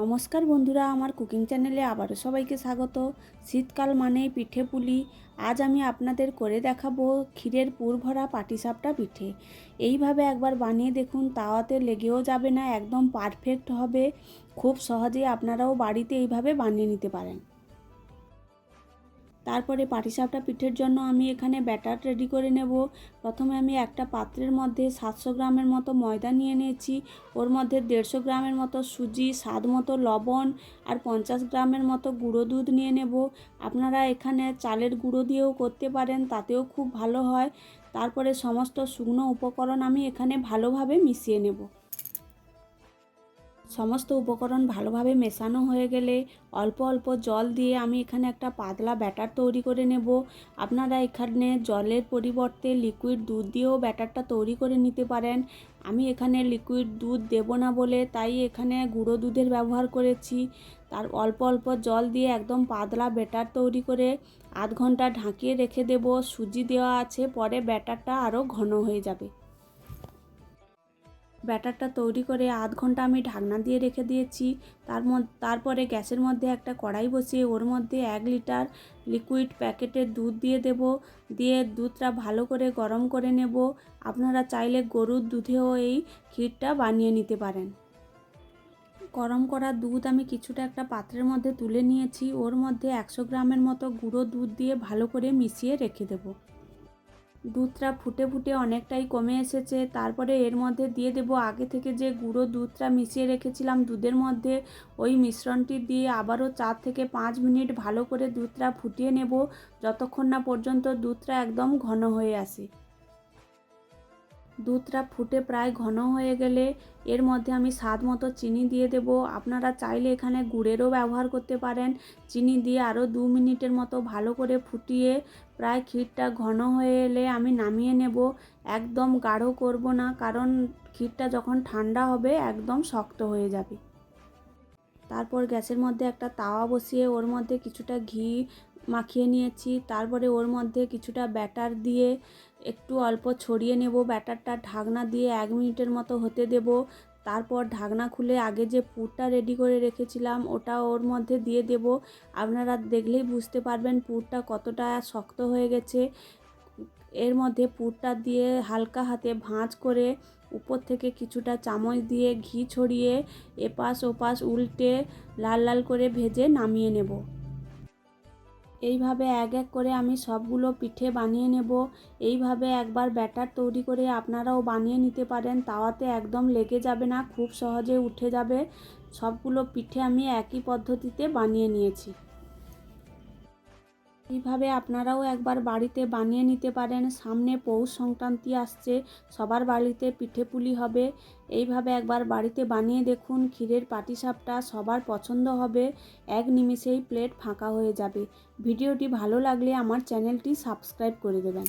নমস্কার বন্ধুরা, আমার কুকিং চ্যানেলে আবারও সবাইকে স্বাগত। শীতকাল মানেই পিঠে পুলি। আজ আমি আপনাদের করে দেখাবো ক্ষীরের পুর ভরা পাটিসাপটা পিঠে। এইভাবে একবার বানিয়ে দেখুন, তাওয়াতে লেগেও যাবে না, একদম পারফেক্ট হবে। খুব সহজেই আপনারাও বাড়িতে এইভাবে বানিয়ে নিতে পারেন। তারপরে পাটিসাপটা পিঠের জন্য আমি এখানে ব্যাটার রেডি করে নেব। প্রথমে আমি একটা পাত্রের মধ্যে সাতশো গ্রামের মতো ময়দা নিয়ে নিয়েছি। ওর মধ্যে দেড়শো গ্রামের মতো সুজি, স্বাদ মতো লবণ আর পঞ্চাশ গ্রামের মতো গুঁড়ো দুধ নিয়ে নেব। আপনারা এখানে চালের গুঁড়ো দিয়েও করতে পারেন, তাতেও খুব ভালো হয়। তারপরে সমস্ত শুকনো উপকরণ আমি এখানে ভালোভাবে মিশিয়ে নেব। সমস্ত উপকরণ ভালোভাবে মেশানো হয়ে গেলে অল্প অল্প জল দিয়ে আমি এখানে একটা পাতলা ব্যাটার তৈরি করে নেব। আপনারা এখানে জলের পরিবর্তে লিকুইড দুধ দিয়েও ব্যাটারটা তৈরি করে নিতে পারেন। আমি এখানে লিকুইড দুধ দেব না বলে তাই এখানে গুঁড়ো দুধের ব্যবহার করেছি। তার অল্প অল্প জল দিয়ে একদম পাতলা ব্যাটার তৈরি করে আধ ঘণ্টা ঢাকিয়ে রেখে দেব। সুজি দেওয়া আছে, পরে ব্যাটারটা আরও ঘন হয়ে যাবে। ব্যাটারটা তৈরি করে আধ ঘণ্টা আমি ঢাকনা দিয়ে রেখে দিয়েছি। তার তারপরে গ্যাসের মধ্যে একটা কড়াই বসিয়ে ওর মধ্যে এক লিটার লিকুইড প্যাকেটের দুধ দিয়ে দেব। দিয়ে দুধটা ভালো করে গরম করে নেব। আপনারা চাইলে গরুর দুধেও এই ক্ষীরটা বানিয়ে নিতে পারেন। গরম করা দুধ আমি কিছুটা একটা পাত্রের মধ্যে তুলে নিয়েছি। ওর মধ্যে একশো গ্রামের মতো গুঁড়ো দুধ দিয়ে ভালো করে মিশিয়ে রেখে দেবো। দুধটা ফুটে ফুটে অনেকটাই কমে এসেছে। তারপরে এর মধ্যে দিয়ে দেব আগে থেকে যে গুঁড়ো দুধটা মিশিয়ে রেখেছিলাম দুধের মধ্যে, ওই মিশ্রণটি দিয়ে আবারও চার থেকে পাঁচ মিনিট ভালো করে দুধটা ফুটিয়ে নেব। যতক্ষণ না পর্যন্ত দুধটা একদম ঘন হয়ে আসে। দুধটা ফুটে প্রায় ঘন হয়ে গেলে এর মধ্যে আমি স্বাদ মতো চিনি দিয়ে দেব। আপনারা চাইলে এখানে গুড়েরও ব্যবহার করতে পারেন। চিনি দিয়ে আরও দু মিনিটের মতো ভালো করে ফুটিয়ে প্রায় ক্ষীরটা ঘন হয়ে এলে আমি নামিয়ে নেব। একদম গাঢ় করব না, কারণ ক্ষীরটা যখন ঠান্ডা হবে একদম শক্ত হয়ে যাবে। তারপর গ্যাসের মধ্যে একটা তাওয়া বসিয়ে ওর মধ্যে কিছুটা ঘি মাখিয়ে নিয়েছি। তারপরে ওর মধ্যে কিছুটা ব্যাটার দিয়ে একটু অল্প ছড়িয়ে নেব। ব্যাটারটা ঢাকনা দিয়ে এক মিনিটের মতো হতে দেব। তারপর ঢাকনা খুলে আগে যে পুরটা রেডি করে রেখেছিলাম, ওটা ওর মধ্যে দিয়ে দেব। আপনারা দেখলেই বুঝতে পারবেন পুরটা কতটা শক্ত হয়ে গেছে। এর মধ্যে পুরটা দিয়ে হালকা হাতে ভাঁজ করে উপর থেকে কিছুটা চামচ দিয়ে ঘি ছড়িয়ে এপাশ ওপাশ উল্টে লাল লাল করে ভেজে নামিয়ে নেব। এইভাবে এক এক করে আমি সবগুলো পিঠে বানিয়ে নেব। এইভাবে একবার ব্যাটার তৈরি করে আপনারাও বানিয়ে নিতে পারেন। তাওয়াতে একদম লেগে যাবে না, খুব সহজে উঠে যাবে। সবগুলো পিঠে আমি একই পদ্ধতিতে বানিয়ে নিয়েছি। এইভাবে আপনারাও একবার বাড়িতে বানিয়ে নিতে পারেন। সামনে পৌষ সংক্রান্তি আসছে, সবার বাড়িতে পিঠে পুলি হবে। এইভাবে একবার বাড়িতে বানিয়ে দেখুন, ক্ষীরের পাটিসাপটা সবার পছন্দ হবে। এক নিমিষেই প্লেট ফাঁকা হয়ে যাবে। ভিডিওটি ভালো লাগলে আমার চ্যানেলটি সাবস্ক্রাইব করে দেবেন।